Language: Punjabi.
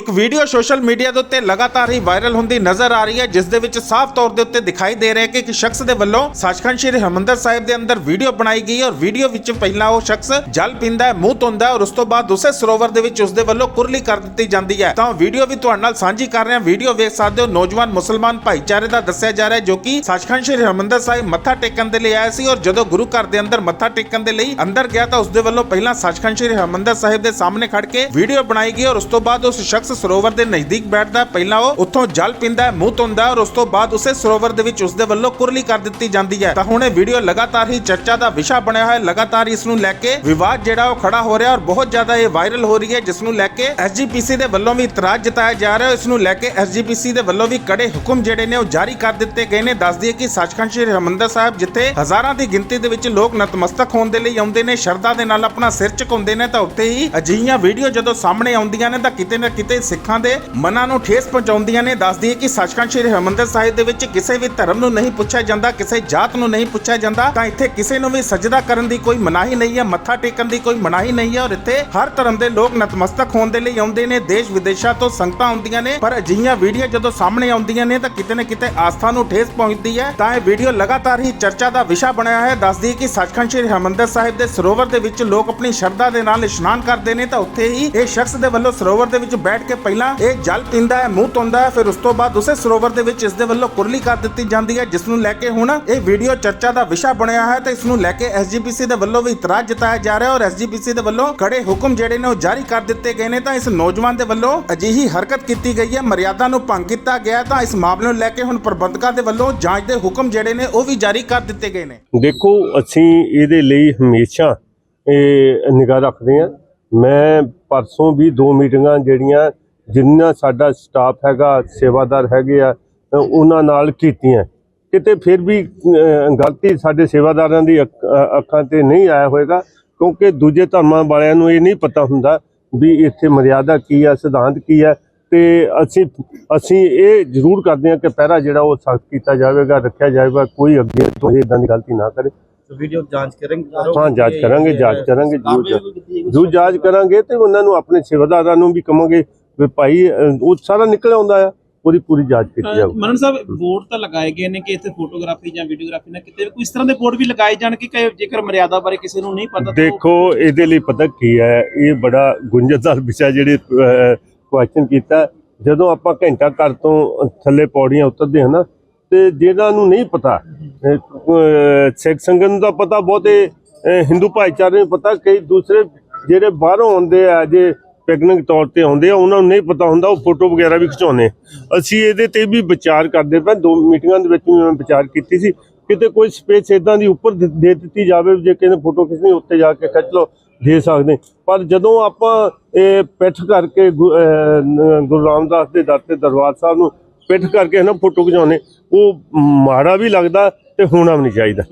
ਇੱਕ ਵੀਡੀਓ ਸੋਸ਼ਲ ਮੀਡੀਆ ਦੇ ਉੱਤੇ ਲਗਾਤਾਰ ਹੀ ਵਾਇਰਲ ਹੁੰਦੀ ਨਜ਼ਰ ਆ ਰਹੀ ਹੈ, ਜਿਸ ਦੇ ਵਿੱਚ ਸਾਫ਼ ਤੌਰ ਦੇ ਉੱਤੇ ਦਿਖਾਈ ਦੇ ਰਿਹਾ ਹੈ ਕਿ ਇੱਕ ਸ਼ਖਸ ਦੇ ਵੱਲੋਂ ਸੱਚਖੰਡ ਸ੍ਰੀ ਹਰਿਮੰਦਰ ਸਾਹਿਬ ਦੇ ਅੰਦਰ ਵੀਡੀਓ ਬਣਾਈ ਗਈ ਔਰ ਵੀਡੀਓ ਵਿੱਚ ਪਹਿਲਾਂ ਉਹ ਸ਼ਖਸ ਜਲ ਪੀਂਦਾ ਹੈ, ਮੂੰਹ ਧੋਂਦਾ ਹੈ ਔਰ ਉਸ ਤੋਂ ਬਾਅਦ ਉਸੇ ਸਰੋਵਰ ਦੇ ਵਿੱਚ ਉਸ ਦੇ ਵੱਲੋਂ ਕੁਰਲੀ ਕਰ ਦਿੱਤੀ ਜਾਂਦੀ ਹੈ। ਤਾਂ ਵੀਡੀਓ ਵੀ ਤੁਹਾਡੇ ਨਾਲ ਸਾਂਝੀ ਕਰ ਰਹੇ ਹਾਂ। ਵੀਡੀਓ ਵੇਖ ਸਕਦੇ ਹੋ, ਨੌਜਵਾਨ ਮੁਸਲਮਾਨ ਭਾਈਚਾਰੇ ਦਾ ਦੱਸਿਆ ਜਾ ਰਿਹਾ ਜੋ ਕਿ ਸੱਚਖੰਡ ਸ੍ਰੀ ਹਰਿਮੰਦਰ ਸਾਹਿਬ ਮੱਥਾ ਟੇਕਣ ਦੇ ਲਈ ਆਇਆ ਸੀ ਔਰ ਜਦੋਂ ਗੁਰੂ ਘਰ ਦੇ ਅੰਦਰ ਮੱਥਾ ਟੇਕਣ ਦੇ ਲਈ ਅੰਦਰ ਗਿਆ ਤਾਂ ਉਸ ਦੇ ਵੱਲੋਂ ਪਹਿਲਾਂ ਸੱਚਖੰਡ ਸ੍ਰੀ ਹਰਿਮੰਦਰ ਸਾਹਿਬ ਦੇ ਸਾਹਮਣੇ ਖੜ ਕੇ ਵੀਡੀਓ ਬਣਾਈ ਗਈ ਔਰ ਉਸ ਤੋਂ ਬਾਅਦ ਉਸ ਸ਼ਖਸ ਸਰੋਵਰ ਦੇ ਨਜ਼ਦੀਕ ਬੈਠਦਾ, ਪਹਿਲਾਂ ਉਹ ਉੱਥੋਂ ਜਲ ਪੀਂਦਾ ਹੈ ਮੂੰਹ ਧੋਂਦਾ ਔਰ ਉਸ ਤੋਂ ਬਾਅਦ ਉਸੇ ਸਰੋਵਰ ਦੇ ਵਿੱਚ ਉਸ ਦੇ ਵੱਲੋਂ ਕੁਰਲੀ ਕਰ ਦਿੱਤੀ ਜਾਂਦੀ ਹੈ। ਤਾਂ ਹੁਣ ਇਹ ਵੀਡੀਓ ਲਗਾਤਾਰ ਹੀ ਚਰਚਾ ਦਾ ਵਿਸ਼ਾ ਬਣਿਆ ਹੋਇਆ ਹੈ। ਲਗਾਤਾਰ ਇਸ ਨੂੰ ਲੈ ਕੇ ਵਿਵਾਦ ਜਿਹੜਾ ਉਹ ਖੜਾ ਹੋ ਰਿਹਾ ਔਰ ਬਹੁਤ ਜ਼ਿਆਦਾ ਇਹ ਵਾਇਰਲ ਹੋ ਰਹੀ ਹੈ, ਜਿਸ ਨੂੰ ਲੈ ਕੇ ਐਸਜੀਪੀਸੀ ਦੇ ਵੱਲੋਂ ਵੀ ਇਤਰਾਜ਼ ਜਤਾਇਆ ਜਾ ਰਿਹਾ ਹੈ। ਇਸ ਨੂੰ ਲੈ ਕੇ ਐਸਜੀਪੀਸੀ ਦੇ ਵੱਲੋਂ ਵੀ ਕੜੇ ਹੁਕਮ ਜਿਹੜੇ ਨੇ ਉਹ ਜਾਰੀ ਕਰ ਦਿੱਤੇ ਗਏ ਨੇ। ਦੱਸਦੀ ਦਈਏ ਕਿ ਸੱਚਖੰਡ ਸ੍ਰੀ ਹਰਿਮੰਦਰ ਸਾਹਿਬ, ਜਿੱਥੇ ਹਜ਼ਾਰਾਂ ਦੀ ਗਿਣਤੀ ਦੇ ਵਿੱਚ ਲੋਕ ਨਤਮਸਤਕ ਹੋਣ ਦੇ ਲਈ ਆਉਂਦੇ ਨੇ, ਸ਼ਰਧਾ ਦੇ ਨਾਲ ਆਪਣਾ ਸਿਰ ਝੁਕਾਉਂਦੇ ਨੇ, ਤਾਂ ਉੱਥੇ ਹੀ ਅਜਿਹੀਆਂ ਵੀਡੀਓ ਜਦੋਂ ਸਾਹਮਣੇ ਆਉਂਦੀਆਂ ਨੇ, ਤਾਂ ਕਿਤੇ ਨਾ ਕਿਤੇ ਸਿੱਖਾਂ ਦੇ ਮਨਾਂ ਨੂੰ ਠੇਸ ਪਹੁੰਚਾਉਂਦੀਆਂ ਨੇ, ਦੱਸਦੀ ਦਈਏ ਕਿ ਸੱਚਖੰਡ ਸ੍ਰੀ ਹਰਿਮੰਦਰ ਸਾਹਿਬ ਦੇ ਵਿੱਚ ਕਿਸੇ ਵੀ ਧਰਮ ਨੂੰ ਨਹੀਂ ਪੁੱਛਿਆ ਜਾਂਦਾ, ਕਿਸੇ ਜਾਤ ਨੂੰ ਨਹੀਂ ਪੁੱਛਿਆ ਜਾਂਦਾ, ਤਾਂ ਇੱਥੇ ਕਿਸੇ ਨੂੰ ਵੀ ਸਜਦਾ ਕਰਨ ਦੀ ਕੋਈ ਮਨਾਹੀ ਨਹੀਂ ਹੈ, ਮੱਥਾ ਟੇਕਣ ਦੀ ਕੋਈ ਮਨਾਹੀ ਨਹੀਂ ਹੈ ਔਰ ਇੱਥੇ ਹਰ ਧਰਮ ਦੇ ਲੋਕ ਨਤਮਸਤਕ ਹੋਣ ਦੇ ਲਈ ਆਉਂਦੇ ਨੇ, ਦੇਸ਼ ਵਿਦੇਸ਼ਾਂ ਤੋਂ ਸੰਗਤਾਂ ਆਉਂਦੀਆਂ ਨੇ, ਪਰ ਅਜਿਹੀਆਂ ਵੀਡੀਓ ਜਦੋਂ ਸਾਹਮਣੇ ਆਉਂਦੀਆਂ ਨੇ, ਤਾਂ ਕਿਤੇ ਨਾ ਕਿਤੇ ਆਸਥਾ ਨੂੰ ਠੇਸ ਪਹੁੰਚਦੀ ਹੈ, ਤਾਂ ਇਹ ਵੀਡੀਓ ਲਗਾਤਾਰ ਹੀ ਚਰਚਾ ਦਾ ਵਿਸ਼ਾ ਬਣਿਆ ਹੈ, ਦੱਸਦੀ ਕਿ ਸੱਚਖੰਡ ਸ੍ਰੀ ਹਰਿਮੰਦਰ ਸਾਹਿਬ ਦੇ ਸਰੋਵਰ ਦੇ ਵਿੱਚ ਲੋਕ ਆਪਣੀ ਸ਼ਰਧਾ ਦੇ ਨਾਲ ਇਸ਼ਨਾਨ ਕਰਦੇ ਨੇ, ਤਾਂ ਉੱਥੇ ਹੀ ਇਹ ਸ਼ਖਸ ਦੇ ਵੱਲੋਂ ਸਰੋਵਰ ਦੇ ਵਿੱਚ ਬੈਠ ਕੇ ਪਹਿਲਾਂ ਇਹ ਜਲ ਪੀਂਦਾ ਹੈ, ਮੂੰਹ ਧੋਂਦਾ ਹੈ, ਫਿਰ ਉਸ ਤੋਂ ਬਾਅਦ ਉਸੇ ਸਰੋਵਰ ਦੇ ਵਿੱਚ ਇਸ ਦੇ ਵੱਲੋਂ ਕੁਰਲੀ ਕਰ ਦਿੱਤੀ ਜਾਂਦੀ ਹੈ, ਜਿਸ ਨੂੰ ਲੈ ਕੇ ਹੁਣ ਇਹ ਵੀਡੀਓ ਚਰਚਾ ਦਾ ਵਿਸ਼ਾ ਬਣਿਆ ਹੈ ਤੇ ਇਸ ਨੂੰ ਲੈ ਕੇ ਐਸਜੀਪੀਸੀ ਦੇ ਵੱਲੋਂ ਵੀ ਇਤਰਾਜ਼ ਜਤਾਇਆ ਜਾ ਰਿਹਾ ਔਰ ਐਸਜੀਪੀਸੀ ਦੇ ਵੱਲੋਂ ਕੜੇ ਹੁਕਮ ਜਿਹੜੇ ਨੇ ਉਹ ਜਾਰੀ ਕਰ ਦਿੱਤੇ ਗਏ ਨੇ ਤਾਂ ਇਸ ਨੌਜਵਾਨ ਦੇ ਵੱਲੋਂ ਅਜਿਹੀ ਹਰਕਤ ਕੀਤੀ ਗਈ ਹੈ, ਮਰਿਆਦਾ ਨੂੰ ਭੰਗ ਕੀਤਾ ਗਿਆ ਤਾਂ ਇਸ ਮਾਮਲੇ ਨੂੰ ਲੈ ਕੇ ਹੁਣ ਪ੍ਰਬੰਧਕਾਂ ਦੇ ਵੱਲੋਂ ਜਾਂਚ ਦੇ ਹੁਕਮ ਜਿਹੜੇ ਨੇ ਉਹ ਵੀ ਜਾਰੀ ਕਰ ਦਿੱਤੇ ਗਏ ਨੇ। ਦੇਖੋ, ਅਸੀਂ ਇਹਦੇ ਲਈ ਹਮੇਸ਼ਾ ਇਹ ਨਿਗਾਹ ਰੱਖਦੇ ਹਾਂ ਮੈਂ ਪਰਸੋਂ ਵੀ ਦੋ ਮੀਟਿੰਗਾਂ ਜਿਹੜੀਆਂ ਜਿੰਨਾ ਸਾਡਾ ਸਟਾਫ ਹੈਗਾ ਸੇਵਾਦਾਰ ਹੈਗੇ ਆ ਉਹਨਾਂ ਨਾਲ ਕੀਤੀਆਂ। ਕਿਤੇ ਫਿਰ ਵੀ ਗਲਤੀ ਸਾਡੇ ਸੇਵਾਦਾਰਾਂ ਦੀ ਅੱਖਾਂ ਤੇ ਨਹੀਂ ਆਇਆ ਹੋਏਗਾ ਕਿਉਂਕਿ ਦੂਜੇ ਧਰਮਾਂ ਵਾਲਿਆਂ ਨੂੰ ਇਹ ਨਹੀਂ ਪਤਾ ਹੁੰਦਾ ਵੀ ਇੱਥੇ ਮਰਿਆਦਾ ਕੀ ਹੈ ਸਿਧਾਂਤ ਕੀ ਹੈ ਤੇ ਅਸੀਂ ਅਸੀਂ ਇਹ ਜ਼ਰੂਰ ਕਰਦੇ ਹਾਂ ਕਿ ਪਹਿਰਾ ਜਿਹੜਾ ਉਹ ਸਖਤ ਕੀਤਾ ਜਾਵੇਗਾ ਰੱਖਿਆ ਜਾਵੇਗਾ ਕੋਈ ਅੱਗੇ ਤੋਂ ਇਦਾਂ ਦੀ ਗਲਤੀ ਨਾ ਕਰੇ। ਵੀਡੀਓ ਜਾਂਚ ਕਰਾਂਗੇ ਹਾਂ ਜਾਂਚ ਕਰਾਂਗੇ ਜਾਂਚ ਕਰਾਂਗੇ ਜ਼ਰੂਰ। ਜ਼ਰੂਰ ਜਾਂਚ ਕਰਾਂਗੇ ਤੇ ਉਹਨਾਂ ਨੂੰ ਆਪਣੇ ਸੇਵਾਦਾਰਾਂ ਨੂੰ ਵੀ ਕਵਾਂਗੇ ਵੀ ਭਾਈ ਉਹ ਸਾਰਾ ਨਿਕਲ ਆਉਂਦਾ ਆ ਉਹਦੀ ਪੂਰੀ ਜਾਂਚ ਕੀਤੀ ਜਾਊ ਮਨਨ ਸਾਹਿਬ ਬੋਰਡ ਤਾਂ ਲਗਾਏ ਗਏ ਨੇ ਕਿ ਇੱਥੇ ਫੋਟੋਗ੍ਰਾਫੀ ਜਾਂ ਵੀਡੀਓਗ੍ਰਾਫੀ ਨਾ ਕਿਤੇ ਕੋਈ ਇਸ ਤਰ੍ਹਾਂ ਦੇ ਬੋਰਡ ਵੀ ਲਗਾਏ ਜਾਣ ਕਿ ਜੇਕਰ ਮਰਿਆਦਾ ਬਾਰੇ ਕਿਸੇ ਨੂੰ ਨਹੀਂ ਪਤਾ ਦੇਖੋ ਇਹਦੇ ਲਈ ਪਤਾ ਕੀ ਹੈ? ਇਹ ਬੜਾ ਗੁੰਝਲਦਾਰ ਵਿਸ਼ਾ ਜਿਹੜੇ ਕੁਐਸਚਨ ਕੀਤਾ। ਜਦੋਂ ਆਪਾਂ ਘੰਟਾ ਘਰ ਤੋਂ ਥੱਲੇ ਪੌੜੀਆਂ ਉਤਰਦੇ ਹਾਂ ਨਾ ਤੇ ਜਿਹਨਾਂ ਨੂੰ ਨਹੀਂ ਪਤਾ ਸਿੱਖ ਸੰਗਤ ਨੂੰ ਤਾਂ ਪਤਾ ਬਹੁਤੇ ਹਿੰਦੂ ਭਾਈਚਾਰੇ ਨੂੰ ਪਤਾ ਕਈ ਦੂਸਰੇ ਜਿਹੜੇ ਬਾਹਰੋਂ ਆਉਂਦੇ ਆ, ਜੇ ਪਿਕਨਿਕ ਤੌਰ ਤੇ ਆਉਂਦੇ ਆ, ਉਹਨਾਂ ਨੂੰ ਨਹੀਂ ਪਤਾ ਹੁੰਦਾ, ਉਹ ਫੋਟੋ ਵਗੈਰਾ ਵੀ ਖਿਚਾਉਂਦੇ ਅਸੀਂ ਇਹਦੇ ਤੇ ਵੀ ਵਿਚਾਰ ਕਰਦੇ ਪਏ, ਦੋ ਮੀਟਿੰਗਾਂ ਦੇ ਵਿੱਚ ਵੀ ਮੈਂ ਵਿਚਾਰ ਕੀਤੀ ਸੀ। ਕਿਤੇ ਕੋਈ ਸਪੇਸ ਇਦਾਂ ਦੀ ਉੱਪਰ ਦੇ ਦਿੱਤੀ ਜਾਵੇ, ਜੇ ਕਿਸੇ ਨੇ ਫੋਟੋ ਖਿੱਚਣੀ, ਉੱਤੇ ਜਾ ਕੇ ਖਿੱਚ ਲਓ, ਦੇ ਸਕਦੇ। ਪਰ ਜਦੋਂ ਆਪਾਂ ਇਹ ਪਿੱਠ ਕਰਕੇ ਗੁ- ਗੁਰੂ ਰਾਮਦਾਸ ਦੇ ਦਰ ਤੇ ਦਰਬਾਰ ਸਾਹਿਬ ਨੂੰ ਪਿੱਠ ਕਰਕੇ ਨਾ ਫੋਟੋ ਖਿਚਾਉਣੇ ਉਹ ਮਾੜਾ ਵੀ ਲੱਗਦਾ ਤੇ ਹੋਣਾ ਵੀ ਨਹੀਂ ਚਾਹੀਦਾ।